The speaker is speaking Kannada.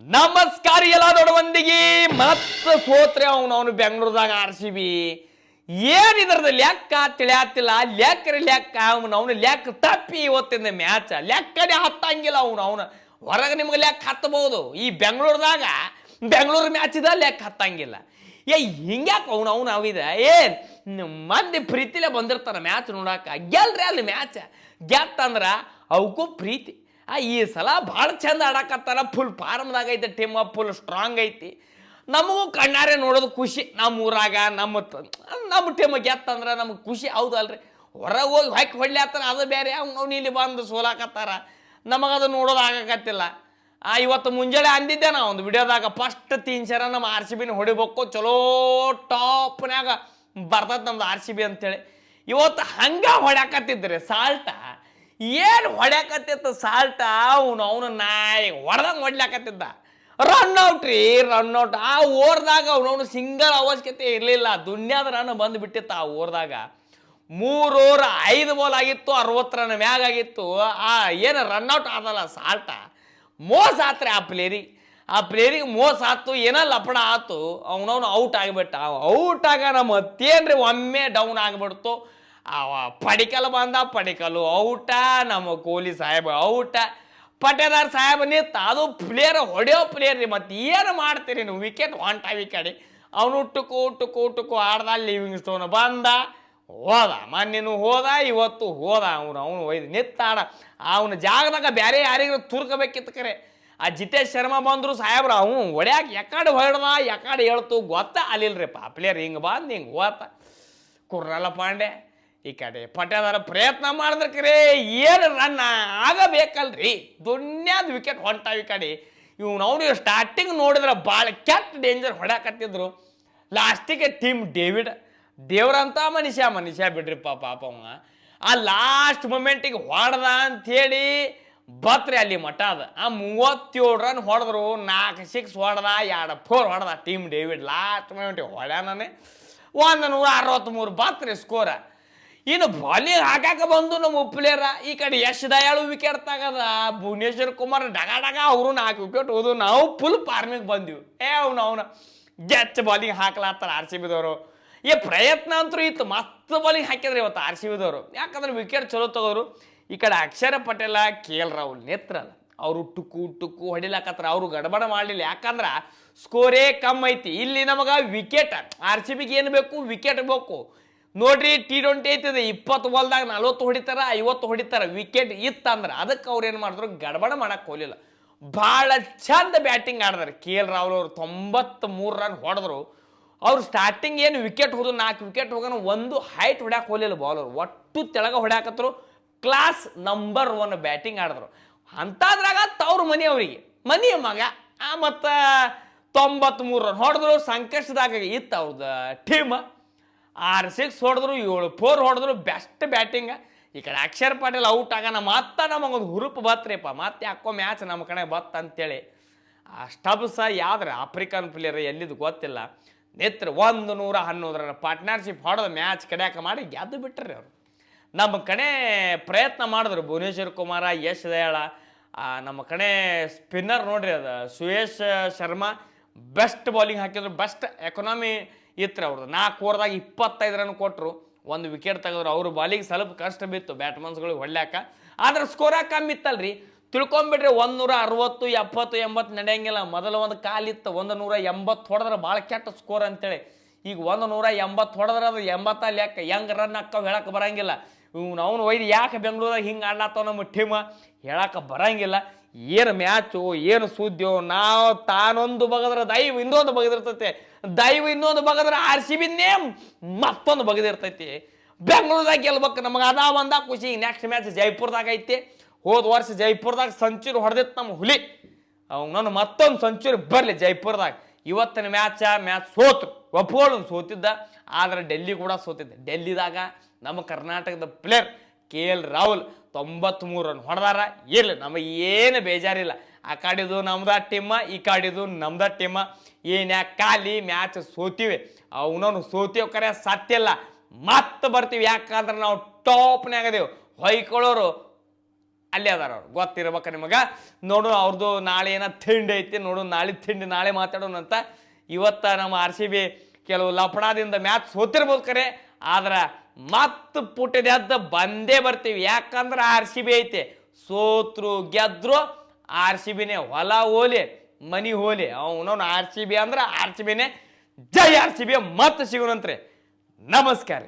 ನಮಸ್ಕಾರ ಎಲ್ಲ ದೊಡ್ಡವಂದಿಗೆ ಮತ್ತೆ ಸೋತ್ರೆ ಅವನು ಅವನು ಬೆಂಗಳೂರದಾಗ ಆರ್ ಸಿ ಬಿ. ಏನ್ ಲೆಕ್ಕ ತಿಳಿಯತ್ತಿಲ್ಲ ಲೆಕ್ಕ ಲೆಕ್ಕ, ಅವನು ಅವನು ಲೆಕ್ಕ ತಪ್ಪಿ ಇವತ್ತಿನ ಮ್ಯಾಚ್. ಲೆಕ್ಕನೇ ಹತ್ತಂಗಿಲ್ಲ ಅವನು ಅವನು. ಹೊರಗೆ ನಿಮ್ಗೆ ಲೆಕ್ಕ ಹತ್ತಬಹುದು. ಈ ಬೆಂಗಳೂರದಾಗ ಬೆಂಗಳೂರು ಮ್ಯಾಚ್ ಇದ ಲೆಕ್ಕ ಹತ್ತಂಗಿಲ್ಲ. ಏ, ಹಿಂಗ್ಯಾಕೆ ಅವನು ಅವನು ಅವಿದ? ಏನ್ ಮಂದಿ ಪ್ರೀತಿಲೇ ಬಂದಿರ್ತಾರ ಮ್ಯಾಚ್ ನೋಡಾಕ. ಗೆಲ್ರಿ ಅಲ್ಲಿ ಮ್ಯಾಚ್. ಗೆತ್ತಂದ್ರ ಅವಕ್ಕೂ ಪ್ರೀತಿ. ಆ, ಈ ಸಲ ಭಾಳ ಚಂದ ಆಡಕತ್ತಾರ ಫುಲ್ ಫಾರ್ಮ್ದಾಗ ಐತೆ ಟೀಮ್ ಫುಲ್ ಸ್ಟ್ರಾಂಗ್ ಐತಿ. ನಮಗೂ ಕಣ್ಣಾರೆ ನೋಡೋದು ಖುಷಿ. ನಮ್ಮ ಊರಾಗ, ನಮ್ಮ ನಮ್ಮ ಟೀಮ್ ಗೆತ್ತಂದ್ರೆ ನಮಗೆ ಖುಷಿ. ಹೌದಲ್ರಿ ಹೊರಗೆ ಹೋಗಿ ಹಾಕಿ ಹೊಡ್ಲಾತ್ತಾರ ಅದು ಬೇರೆ. ಅವ್ನು ಇಲ್ಲಿ ಬಂದು ಸೋಲಾಕತ್ತಾರ. ನಮಗದು ನೋಡೋದು ಆಗಕತ್ತಿಲ್ಲ. ಆ, ಇವತ್ತು ಮುಂಜಾನೆ ಅಂದಿದ್ದೆ ನಾ ಒಂದು ವಿಡಿಯೋದಾಗ. ಫಸ್ಟ್ ತೀನ್ ಸರ ನಮ್ಮ ಆರ್ ಸಿ ಬಿನ ಹೊಡಿಬೇಕು, ಚಲೋ ಟಾಪ್ನಾಗ ಬರ್ತದ ನಮ್ದು ಆರ್ ಸಿ ಬಿ ಅಂತೇಳಿ. ಇವತ್ತು ಹಂಗ ಹೊಡ್ಯಾಕತ್ತಿದ್ರಿ ಸಾಲ್ಟ ಏನು ಹೊಡ್ಯಾಕತ್ತಿತ್ತು ಸಾಲ್ಟ? ಅವನು ಅವನು ನಾಯಿ ಹೊಡೆದಂಗೆ ಹೊಡ್ಲಾಕತ್ತಿದ್ದ ರನ್ ಔಟ್ ರೀ ರನ್ ಔಟ್ ಆ ಓರ್ದಾಗ ಅವನವನು ಸಿಂಗಲ್ ಅವಶ್ಯಕತೆ ಇರಲಿಲ್ಲ. ದುನ್ಯಾದ ರನ್ ಬಂದುಬಿಟ್ಟಿತ್ತು ಆ ಓರ್ದಾಗ ಮೂರು ಓವರ್ ಐದು ಬಾಲ್ ಆಗಿತ್ತು, ಅರವತ್ತು ರನ್ ಮ್ಯಾಗ ಆಗಿತ್ತು. ಆ ಏನು ರನ್ ಔಟ್ ಆದಲ್ಲ ಸಾಲ್ಟ? ಮೋಸ ಆತ್ರಿ ಆ ಪ್ಲೇರಿ ಆ ಪ್ಲೇರಿಗೆ ಮೋಸ ಆತು, ಏನೋ ಲಪಡ ಆತು. ಅವನವನು ಔಟ್ ಆಗಿಬಿಟ್ಟ. ಔಟ್ ಆಗ ನಮ್ಮ ಮತ್ತೇನ್ರಿ ಒಮ್ಮೆ ಡೌನ್ ಆಗಿಬಿಡ್ತು. ಅವ ಪಡಿಕಲ್ ಬಂದ ಪಡಿಕಲು, ಔಟ ನಮ್ಮ ಕೋಲಿ ಸಾಹೇಬ, ಔಟ. ಪಟೇದಾರ್ ಸಾಹೇಬ ನಿತ್ತ ಅದು ಪ್ಲೇಯರ್ ಹೊಡೆಯೋ ಪ್ಲೇಯರ್ ರೀ, ಮತ್ತೆ ಏನು ಮಾಡ್ತೀರಿ ನೀವು? ವಿಕೆಟ್ ಹೊಂಟ ವಿಕೆಟ್ ಅವನು ಟುಕು ಟುಕು ಟುಕು ಆಡ್ದ ಲಿವಿಂಗ್ ಸ್ಟೋನ್ ಬಂದ, ಹೋದ. ಮೊನ್ನೆನು ಹೋದ, ಇವತ್ತು ಹೋದ ಅವನು ಅವನು ಒಯ್ದು ನಿತ್ತಾಡ ಅವನ ಜಾಗದಾಗ ಬೇರೆ ಯಾರಿಗೂ ತುರ್ಕಬೇಕಿತ್ತು ಕರೆ. ಆ ಜಿತೇಶ್ ಶರ್ಮಾ ಬಂದ್ರು ಸಾಹೇಬ್ರ, ಅವನು ಹೊಡ್ಯಾಕ ಯಾಕಡೆ ಹೊಡೆದ ಯಾಕಡೆ ಹೇಳ್ತು, ಗೊತ್ತ ಅಲ್ಲಿಲ್ರಿಪ್ಪ. ಪ್ಲೇಯರ್ ಹಿಂಗೆ ಬಂದು, ಹಿಂಗೆ ಹೋತ. ಕುರ್ರಲ್ಲ ಪಾಂಡೆ. ಈ ಕಡೆ ಪಟೇದಾರ ಪ್ರಯತ್ನ ಮಾಡಿದ್ರೆ ಏನು ರನ್ ಆಗಬೇಕಲ್ರಿ? ದುನ್ಯಾದ ವಿಕೆಟ್ ಹೊಂಟಾವ್ ಈ ಕಡೆ. ಅವ್ನಿಗೆ ಸ್ಟಾರ್ಟಿಂಗ್ ನೋಡಿದ್ರೆ ಭಾಳ ಕೆಟ್ಟ ಡೇಂಜರ್ ಹೊಡ್ಯಾಕತ್ತಿದ್ರು. ಲಾಸ್ಟಿಗೆ ಟೀಮ್ ಡೇವಿಡ್ ದೇವ್ರಂತ ಮನುಷ್ಯ ಮನುಷ್ಯ ಬಿಡ್ರಿ ಪಾಪ ಆ ಲಾಸ್ಟ್ ಮೊಮೆಂಟಿಗೆ ಹೊಡೆದ ಅಂಥೇಳಿ ಬತ್ರಿ ಅಲ್ಲಿ ಮಠ ಅದ. ಆ ಮೂವತ್ತೇಳು ರನ್ ಹೊಡೆದ್ರು ನಾಲ್ಕು ಸಿಕ್ಸ್ ಹೊಡೆದ, ಎರಡು ಫೋರ್ ಹೊಡೆದ ಟೀಮ್ ಡೇವಿಡ್ ಲಾಸ್ಟ್ ಮೊಮೆಂಟಿಗೆ ಹೊಡ್ಯಾನೇ ಒಂದು ನೂರ ಅರವತ್ತ್ಮೂರು ಬತ್ರಿ ಸ್ಕೋರ ಇನ್ನು ಬಾಲಿಂಗ್ ಹಾಕಾಕ ಬಂದು ನಮ್ಮ ಪ್ಲೇಯರ ಈ ಕಡೆ ಯಶ್ ದಯಾಳು ವಿಕೆಟ್ ತಗದ ಭುವನೇಶ್ವರ್ ಕುಮಾರ್ ಡಗ ಡಗ ಅವರು ನಾಲ್ಕು ವಿಕೆಟ್ ಹೋದು ನಾವು ಫುಲ್ ಫಾರ್ಮಿಗೆ ಬಂದಿವಿ. ಏ, ಅವ್ನು ಅವನ ಗೆಚ್ಚ ಬಾಲಿಂಗ್ ಹಾಕ್ಲಾತ್ತಾರ ಆರ್ ಸಿ ಬಿದವರು. ಏ, ಪ್ರಯತ್ನ ಅಂತೂ ಇತ್ತು, ಮಸ್ತ್ ಬಾಲಿಂಗ್ ಹಾಕಿದ್ರೆ ಇವತ್ತು ಆರ್ ಸಿ ಬಿದವರು. ಯಾಕಂದ್ರೆ ವಿಕೆಟ್ ಚಲೋ ತಗೋರು. ಈ ಕಡೆ ಅಕ್ಷರ ಪಟೇಲ, ಕೆ ಎಲ್ ರಾಹುಲ್ ಅವರು ಟುಕು ಟುಕು ಹೊಡಿಲಾಕತ್ರ ಅವರು ಗಡಬಡ ಮಾಡಲಿಲ್ಲ. ಯಾಕಂದ್ರೆ ಸ್ಕೋರೇ ಕಮ್ಮಿ ಐತಿ ಇಲ್ಲಿ ನಮಗೆ ವಿಕೆಟ್ ಆರ್ ಸಿ ಬಿಗೆ ಏನು ಬೇಕು ವಿಕೆಟ್ ಬೇಕು. ನೋಡ್ರಿ ಟಿ ಟ್ವೆಂಟಿ ಐತಿದೆ, ಇಪ್ಪತ್ತು ಬಾಲ್ದಾಗ ನಲ್ವತ್ತು ಹೊಡಿತಾರ, ಐವತ್ತು ಹೊಡಿತಾರ ವಿಕೆಟ್ ಇತ್ತಂದ್ರೆ ಅದಕ್ಕೆ ಅವ್ರು ಏನು ಮಾಡಿದ್ರು, ಗಡಬಡ ಮಾಡಕ್ಕೆ ಹೋಗಲಿಲ್ಲ. ಭಾಳ ಚಂದ ಬ್ಯಾಟಿಂಗ್ ಆಡಿದ್ರು. ಕೆ ಎಲ್ ರಾಹುಲ್ ಅವರು ತೊಂಬತ್ತ್ ಮೂರು ರನ್ ಹೊಡೆದ್ರು. ಅವ್ರು ಸ್ಟಾರ್ಟಿಂಗ್ ಏನು ವಿಕೆಟ್ ಹೋದ್ರು, ನಾಲ್ಕು ವಿಕೆಟ್ ಹೋಗೋಣ ಒಂದು ಹೈಟ್ ಹೊಡ್ಯಾಕೆ ಹೋಗಲಿಲ್ಲ ಬಾಲರ್ ಒಟ್ಟು ತೆಳಗ ಹೊಡ್ಯಾಕತ್ರು ಕ್ಲಾಸ್ ನಂಬರ್ ಒನ್ ಬ್ಯಾಟಿಂಗ್ ಆಡಿದ್ರು. ಅಂಥದ್ರಾಗ ತವ್ರ ಮನೆ ಅವರಿಗೆ. ಮನೆಯ ಮಗ ಮತ್ತು ತೊಂಬತ್ಮೂರು ರನ್ ಹೊಡೆದ್ರು, ಸಂಕಷ್ಟದಾಗ ಇತ್ತು ಅವ್ರದ್ದು ಟೀಮ್ ಆರು ಸಿಕ್ಸ್ ಹೊಡೆದ್ರು, ಏಳು ಫೋರ್ ಹೊಡೆದ್ರು ಬೆಸ್ಟ್ ಬ್ಯಾಟಿಂಗ್ ಈ ಕಡೆ ಅಕ್ಷರ್ ಪಾಟೀಲ್ ಔಟ್ ಆಗೋಣ ಮತ್ತೆ ನಮಗೊಂದು ಹುರುಪು ಬತ್ರಿಪ್ಪ ಮತ್ತೆ ಯಾಕೋ ಮ್ಯಾಚ್ ನಮ್ಮ ಕಡೆ ಬತ್ತ ಅಂತೇಳಿ ಆ ಸ್ಟಬ್ಸ ಯಾವ್ದ್ರ? ಆಫ್ರಿಕನ್ ಪ್ಲೇಯರ್ ಎಲ್ಲಿದ್ದು ಗೊತ್ತಿಲ್ಲ. ನಿತ್ರ ಒಂದು ನೂರ ಹನ್ನೊಂದರ ಪಾರ್ಟ್ನರ್ಶಿಪ್ ಹೊಡೆದ ಮ್ಯಾಚ್ ಕಡ್ಯಾಕ ಮಾಡಿ ಗೆದ್ದು ಬಿಟ್ರಿ ಅವರು. ನಮ್ಮ ಕಡೆ ಪ್ರಯತ್ನ ಮಾಡಿದ್ರು ಭುವನೇಶ್ವರ್ ಕುಮಾರ, ಯಶ್ ದಯಾಳ. ನಮ್ಮ ಕಡೆ ಸ್ಪಿನ್ನರ್ ನೋಡ್ರಿ ಅದು. ಸುಯೇಶ್ ಶರ್ಮಾ ಬೆಸ್ಟ್ ಬೌಲಿಂಗ್ ಹಾಕಿದ್ರು. ಬೆಸ್ಟ್ ಎಕನಾಮಿ ಇತ್ತು ಅವ್ರದ್ದು. ನಾಲ್ಕು ಓವರ್ದಾಗ ಇಪ್ಪತ್ತೈದು ರನ್ ಕೊಟ್ಟರು ಒಂದು ವಿಕೆಟ್ ತೆಗೆದ್ರು. ಅವ್ರ ಬಾಲಿಗೆ ಸ್ವಲ್ಪ ಕಷ್ಟ ಬಿತ್ತು. ಬ್ಯಾಟ್ಮನ್ಸ್ಗಳಿಗೆ ಹೊಡ್ಯಾಕ ಆದ್ರೆ ಸ್ಕೋರ ಕಮ್ಮಿ ಇತ್ತಲ್ರಿ? ತಿಳ್ಕೊಂಬಿಟ್ರಿ ಒಂದು ನೂರ ಅರವತ್ತು ಎಪ್ಪತ್ತು, ಎಂಬತ್ತು ನಡೆಯಂಗಿಲ್ಲ. ಮೊದಲ ಒಂದು ಕಾಲಿತ್ತು. ಒಂದು ನೂರ ಎಂಬತ್ತು ಹೊಡೆದ್ರೆ ಭಾಳ ಕೆಟ್ಟ ಸ್ಕೋರ್ ಅಂತೇಳಿ. ಈಗ ಒಂದು ನೂರ ಎಂಬತ್ತು ಹೊಡೆದ್ರೆ ಅದು ಎಂಬತ್ತ ಲೆಕ್ಕ ಹೆಂಗೆ ರನ್ ಹಾಕೋ ಹೇಳಕ್ಕೆ ಬರಂಗಿಲ್ಲ. ಇವ್ನು ಅವನು ಒಯ್ದು ಯಾಕೆ ಬೆಂಗಳೂರಾಗ ಹಿಂಗೆ ಆಡ್ಲಾತ್ತವ ನಮ್ಮ ಟೀಮ ಹೇಳಕ್ಕೆ ಬರಂಗಿಲ್ಲ. ಏನು ಮ್ಯಾಚು ಏನು ಸುದ್ದಿಯೋ ನಾವು ತಾನೊಂದು ಬಗದ್ರೆ ದೈವ ಇನ್ನೊಂದು ಬಗದಿರ್ತೈತೆ. ದೈವ ಇನ್ನೊಂದು ಬಗದ್ರೆ ಆರ್ ಸಿ ಬಿನ್ನೇ ಮತ್ತೊಂದು ಬಗದಿರ್ತೈತಿ. ಬೆಂಗಳೂರದಾಗ ಗೆಲ್ಬೇಕು ನಮಗೆ ಅದ ಒಂದ ಖುಷಿ. ನೆಕ್ಸ್ಟ್ ಮ್ಯಾಚ್ ಜೈಪುರದಾಗ ಐತಿ. ಹೋದ ವರ್ಷ ಜೈಪುರದಾಗ ಸೆಂಚುರಿ ಹೊಡೆದಿತ್ತು ನಮ್ಮ ಹುಲಿ. ಅವನನ್ನು ಮತ್ತೊಂದು ಸೆಂಚುರಿ ಬರಲಿ ಜೈಪುರದಾಗ. ಇವತ್ತಿನ ಮ್ಯಾಚ, ಮ್ಯಾಚ್ ಸೋತು. ಒಪ್ಕೊಳ್ಳು ಸೋತಿದ್ದ, ಆದ್ರೆ ಡೆಲ್ಲಿ ಕೂಡ ಸೋತಿದ್ದ. ಡೆಲ್ಲಿದಾಗ ನಮ್ಮ ಕರ್ನಾಟಕದ ಪ್ಲೇಯರ್ ಕೆ ಎಲ್ ರಾಹುಲ್ ತೊಂಬತ್ಮೂರು ರನ್ ಹೊಡೆದಾರ. ಇಲ್ಲ ನಮಗೆ ಏನು ಬೇಜಾರಿಲ್ಲ. ಆ ಕಾಡಿದು ನಮ್ದ ಟೀಮ ಈ ಕಾಡಿದು ನಮ್ದ ಟೀಮ ಏನ್ಯಾ ಖಾಲಿ ಮ್ಯಾಚ್ ಸೋತಿವೆ. ಅವನವನು ಸೋತಿವ್ ಕರೆ ಇಲ್ಲ. ಮತ್ತೆ ಬರ್ತೀವಿ, ಯಾಕಂದ್ರೆ ನಾವು ಟಾಪ್ನಾಗದೇವು ಹೊಯ್ಕೊಳ್ಳೋರು ಅಲ್ಲೇ ಅದಾರ ಅವ್ರು. ಗೊತ್ತಿರ್ಬೇಕ ನಿಮಗೆ? ನೋಡು ಅವ್ರದ್ದು ನಾಳೆ ಏನೋ ತಿಂಡಿ ಐತಿ, ನೋಡು, ನಾಳೆ ತಿಂಡಿ, ನಾಳೆ ಮಾತಾಡೋಣ ಅಂತ ಇವತ್ತ ನಮ್ಮ ಆರ್ ಸಿ ಬಿ ಕೆಲವು ಲಪಣಾದಿಂದ ಮ್ಯಾಚ್ ಸೋತಿರ್ಬೋದು ಕರೆ. ಆದ್ರೆ ಮತ್ತೆ ಪುಟ್ಟದೆದ್ದ ಬಂದೇ ಬರ್ತೀವಿ. ಯಾಕಂದ್ರೆ ಆರ್ ಸಿ ಬಿ ಐತೆ. ಸೋತ್ರು, ಗೆದ್ರು ಆರ್ ಸಿ ಬಿನೇ ಹೊಲ ಹೋಲಿ ಮನಿ ಹೋಲಿ ಅವನವನು ಆರ್ ಸಿ ಬಿ ಅಂದ್ರೆ ಆರ್ ಸಿ ಬಿನೇ ಜೈ ಆರ್ ಸಿ ಬಿ ಮತ್ತೆ ಸಿಗೋಣಂತ್ರಿ. ನಮಸ್ಕಾರ